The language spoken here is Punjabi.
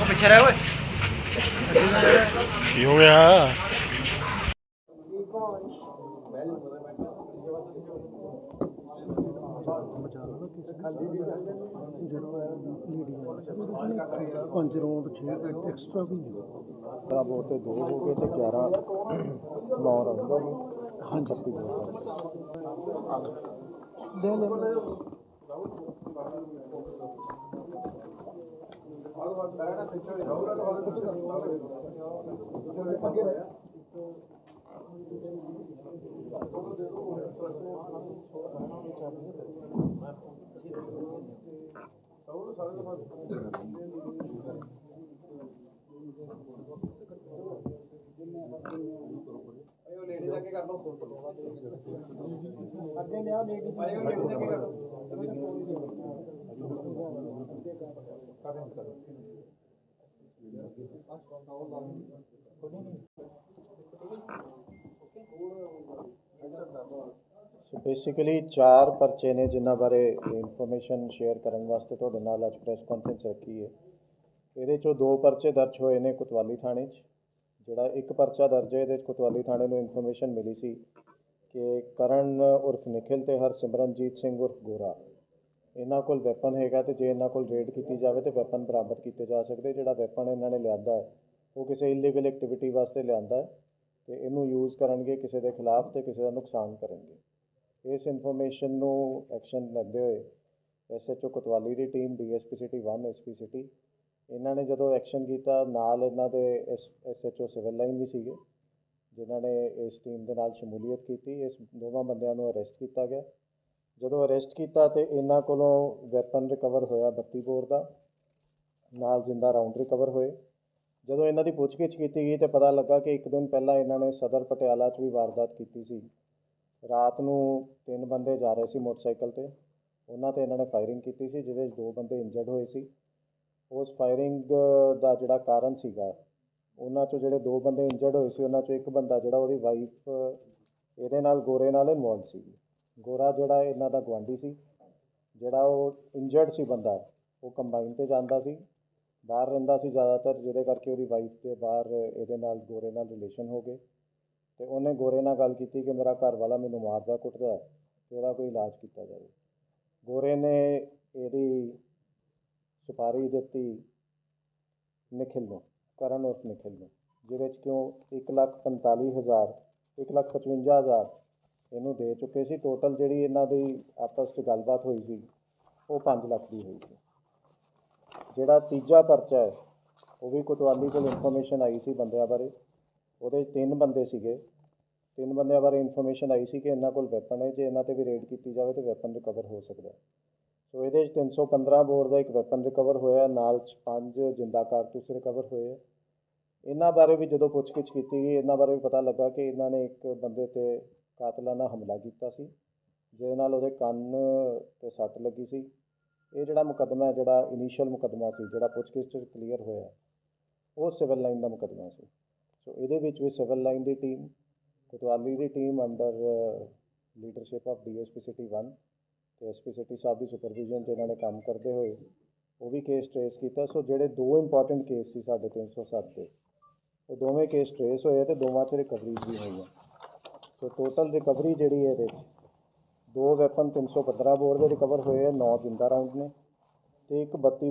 ਉਹ ਪਿੱਛੇ ਰਹਿ ਓਏ ਕੀ ਹੋ ਗਿਆ? ਪੰਜ ਰੌਂਦ 6 ਐਕਸਟਰਾ ਵੀ ਨਹੀਂ ਤਰ੍ਹਾਂ ਤੇ ਦੋ ਹੋ ਗਏ ਤੇ 11 ਨੌ ਰਹੂਗਾ ਜੀ ਹਾਂਜੀ ਦੇ ਲੈ ਲੈ ਅੱਗੇ ਲਿਆਓ ਲੇਡੀ ਆਇਓ ਲੇਡੀ ਦਾ ਕੀ ਕਰੋ ਸੋ ਬੇਸਿਕਲੀ ਚਾਰ ਪਰਚੇ ਨੇ ਜਿਨ੍ਹਾਂ ਬਾਰੇ ਇਨਫੋਰਮੇਸ਼ਨ ਸ਼ੇਅਰ ਕਰਨ ਵਾਸਤੇ ਤੁਹਾਡੇ ਨਾਲ ਅੱਜ ਪ੍ਰੈਸ ਕਾਨਫਰੰਸ ਰੱਖੀ ਹੈ। ਇਹਦੇ ਚੋਂ ਦੋ ਪਰਚੇ ਦਰਜ ਹੋਏ ਨੇ ਕੁਤਵਾਲੀ ਥਾਣੇ 'ਚ, ਜਿਹੜਾ ਇੱਕ ਪਰਚਾ ਦਰਜ ਹੈ, ਇਹਦੇ 'ਚ ਕੁਤਵਾਲੀ ਥਾਣੇ ਨੂੰ ਇਨਫੋਰਮੇਸ਼ਨ ਮਿਲੀ ਸੀ ਕਿ ਕਰਨ ਉਰਫ ਨਿਖਿਲ ਤੇ ਹਰਸਿਮਰਨਜੀਤ ਸਿੰਘ ਉਰਫ ਗੋਰਾ, ਇਹਨਾਂ ਕੋਲ ਵੈਪਨ ਹੈਗਾ ਤੇ ਜੇ ਇਹਨਾਂ ਕੋਲ ਰੇਡ ਕੀਤੀ ਜਾਵੇ ਤੇ ਵੈਪਨ ਬਰਾਮਦ ਕੀਤੇ ਜਾ ਸਕਦੇ, ਜਿਹੜਾ ਵੈਪਨ ਇਹਨਾਂ ਨੇ ਲਿਆਂਦਾ ਹੈ, ਉਹ ਕਿਸੇ ਇਲੀਗਲ ਐਕਟੀਵਿਟੀ ਵਾਸਤੇ ਲਿਆਂਦਾ ਹੈ ਤੇ ਇਹਨੂੰ ਯੂਜ਼ ਕਰਨਗੇ, ਕਿਸੇ ਦੇ ਖਿਲਾਫ ਤੇ ਕਿਸੇ ਦਾ ਨੁਕਸਾਨ ਕਰਨਗੇ। ਇਸ ਇਨਫੋਰਮੇਸ਼ਨ ਨੂੰ ਐਕਸ਼ਨ ਲੈਂਦੇ ਹੋਏ ਐਸਐਚਓ ਕੋਤਵਾਲੀ ਦੀ team DSP city 1 SP city ਇਹਨਾਂ ਨੇ ਜਦੋਂ ਐਕਸ਼ਨ ਕੀਤਾ, ਨਾਲ ਇਹਨਾਂ ਦੇ ਐਸਐਚਓ ਸਿਵਲ ਲਾਈਨ ਵੀ ਸੀਗੇ, ਜਿਨ੍ਹਾਂ ਨੇ ਇਸ ਟੀਮ ਦੇ ਨਾਲ ਸ਼ਮੂਲੀਅਤ ਕੀਤੀ, ਇਸ ਦੋਵਾਂ ਬੰਦਿਆਂ ਨੂੰ ਅਰੈਸਟ ਕੀਤਾ ਗਿਆ। ਜਦੋਂ ਅਰੈਸਟ ਕੀਤਾ ਤੇ ਇਹਨਾਂ ਕੋਲੋਂ ਵੈਪਨ ਰਿਕਵਰ ਹੋਇਆ 32 ਬੋਰ ਦਾ, ਨਾਲ ਜਿੰਦਾ ਰਾਉਂਡ ਰਿਕਵਰ ਹੋਏ। ਜਦੋਂ ਇਹਨਾਂ ਦੀ ਪੁੱਛਗਿੱਛ ਕੀਤੀ ਗਈ ਤੇ ਪਤਾ ਲੱਗਾ ਕਿ ਇੱਕ ਦਿਨ ਪਹਿਲਾਂ ਇਹਨਾਂ ਨੇ ਸਦਰ ਪਟਿਆਲਾ 'ਚ ਵੀ ਵਾਰਦਾਤ ਕੀਤੀ ਸੀ। ਰਾਤ ਨੂੰ ਤਿੰਨ ਬੰਦੇ ਜਾ ਰਹੇ ਸੀ ਮੋਟਰਸਾਈਕਲ ਤੇ। ਉਹਨਾਂ ਤੇ ਇਹਨਾਂ ਨੇ ਫਾਇਰਿੰਗ ਕੀਤੀ ਸੀ, ਜਿਹਦੇ 'ਚ ਦੋ ਬੰਦੇ ਇੰਜਰਡ ਹੋਏ ਸੀ। ਉਸ ਫਾਇਰਿੰਗ ਦਾ ਜਿਹੜਾ ਕਾਰਨ ਸੀਗਾ, ਉਹਨਾਂ 'ਚੋਂ ਜਿਹੜੇ ਦੋ ਬੰਦੇ ਇੰਜਰਡ ਹੋਏ ਸੀ, ਉਹਨਾਂ 'ਚੋਂ ਇੱਕ ਬੰਦਾ ਜਿਹੜਾ ਉਹਦੀ ਵਾਈਫ ਇਹਦੇ ਨਾਲ, ਗੋਰੇ ਨਾਲ ਇਨਵੋਲਡ ਸੀ। ਗੋਰਾ ਜਿਹੜਾ ਇਹਨਾਂ ਦਾ ਗੁਆਂਢੀ ਸੀ, ਜਿਹੜਾ ਉਹ ਇੰਜਰਡ ਸੀ ਬੰਦਾ, ਉਹ ਕੰਬਾਈਨ ਤੇ ਜਾਂਦਾ ਸੀ। ਬਾਹਰ ਰਹਿੰਦਾ ਸੀ ਜ਼ਿਆਦਾਤਰ, ਜਿਹਦੇ ਕਰਕੇ ਉਹਦੀ ਵਾਈਫ ਦੇ ਬਾਹਰ, ਇਹਦੇ ਨਾਲ, ਗੋਰੇ ਨਾਲ ਰਿਲੇਸ਼ਨ ਹੋ ਗਏ। ਤੇ ਉਹਨੇ ਗੋਰੇ ਨਾਲ ਗੱਲ ਕੀਤੀ ਕਿ ਮੇਰਾ ਘਰ ਵਾਲਾ ਮੈਨੂੰ ਮਾਰਦਾ, ਕੁੱਟਦਾ, ਤੇ ਇਹਦਾ ਕੋਈ ਇਲਾਜ ਕੀਤਾ ਜਾਵੇ। ਗੋਰੇ ਨੇ ਇਹਦੀ ਸੁਪਾਰੀ ਦਿੱਤੀ ਨਿਖਿਲ ਨੂੰ ਕਰਨ ਉਸ ਨਿਖਿਲ ਨੂੰ ਜਿਹਦੇ ਚ ਕਿਉਂ 145000 155000 ਇਹਨੂੰ ਦੇ ਚੁੱਕੇ ਸੀ। ਟੋਟਲ ਜਿਹੜੀ ਇਹਨਾਂ ਦੀ ਆਪਸ ਚ ਗੱਲਬਾਤ ਹੋਈ ਸੀ, ਉਹ 5 ਲੱਖ ਦੀ ਹੋਈ ਸੀ। ਜਿਹੜਾ ਤੀਜਾ ਪਰਚਾ ਹੈ, ਉਹ ਵੀ ਕੋਤਵਾਲੀ ਕੋਲ ਇਨਫੋਰਮੇਸ਼ਨ ਆਈ ਸੀ ਬੰਦਿਆਂ ਬਾਰੇ। ਉਹਦੇ 'ਚ ਤਿੰਨ ਬੰਦੇ ਸੀਗੇ। ਤਿੰਨ ਬੰਦਿਆਂ ਬਾਰੇ ਇਨਫੋਰਮੇਸ਼ਨ ਆਈ ਸੀ ਕਿ ਇਹਨਾਂ ਕੋਲ ਵੈਪਨ ਹੈ। ਜੇ ਇਹਨਾਂ ਤੇ ਵੀ ਰੇਡ ਕੀਤੀ ਜਾਵੇ ਤਾਂ ਵੈਪਨ ਰਿਕਵਰ ਹੋ ਸਕਦਾ ਹੈ। ਸੋ ਇਹਦੇ 'ਚ 315 ਬੋਰ ਦਾ ਇੱਕ ਵੈਪਨ ਰਿਕਵਰ ਹੋਇਆ ਨਾਲ 'ਚ ਪੰਜ ਜਿੰਦਾ ਕਾਰਤੂਸ ਰਿਕਵਰ ਹੋਏ ਇਹਨਾਂ ਬਾਰੇ ਵੀ ਜਦੋਂ ਪੁੱਛਗਿੱਛ ਕੀਤੀ ਗਈ, ਇਹਨਾਂ ਬਾਰੇ ਵੀ ਪਤਾ ਲੱਗਾ ਕਿ ਇਹਨਾਂ ਨੇ ਇੱਕ ਬੰਦੇ ਤੇ ਕਾਤਲਾਨਾ ਹਮਲਾ ਕੀਤਾ ਸੀ, ਜਿਹਦੇ ਨਾਲ ਉਹਦੇ ਕੰਨ ਤੇ ਸੱਟ ਲੱਗੀ ਸੀ। ਇਹ ਜਿਹੜਾ ਮੁਕੱਦਮਾ ਹੈ, ਜਿਹੜਾ ਇਨੀਸ਼ੀਅਲ ਮੁਕੱਦਮਾ ਸੀ, ਜਿਹੜਾ ਪੁੱਛਗਿੱਛ 'ਚ ਕਲੀਅਰ ਹੋਇਆ, ਉਹ ਸਿਵਲ ਲਾਈਨ ਦਾ ਮੁਕੱਦਮਾ ਸੀ। ਸੋ ਇਹਦੇ ਵਿੱਚ ਵੀ ਸਿਵਲ ਲਾਈਨ ਦੀ team Kotwali the team under leadership of DSP city 1 ਤੇ ਐਸਪੀ ਸਿਟੀ ਸਾਹਿਬ ਦੀ ਸੁਪਰਵਿਜ਼ਨ 'ਚ ਇਹਨਾਂ ਨੇ ਕੰਮ ਕਰਦੇ ਹੋਏ, ਉਹ ਵੀ ਕੇਸ ਟ੍ਰੇਸ ਕੀਤਾ। ਸੋ ਜਿਹੜੇ ਦੋ ਇੰਪੋਰਟੈਂਟ ਕੇਸ ਸੀ ਸਾਡੇ 307 ਦੇ, ਉਹ ਦੋਵੇਂ ਕੇਸ ਟ੍ਰੇਸ ਹੋਏ ਤੇ ਦੋਵਾਂ 'ਚ ਰਿਕਵਰੀ ਵੀ ਹੋਈਆਂ ਸੋ ਟੋਟਲ ਰਿਕਵਰੀ ਜਿਹੜੀ ਹੈ ਇਹਦੇ 'ਚ, ਦੋ ਵੈਪਨ 315 ਬੋਰ ਦੇ ਰਿਕਵਰ ਹੋਏ ਆ 9 ਜਿੰਦਾ ਰਾਉਂਡ ਨੇ ਤੇ ਇੱਕ 32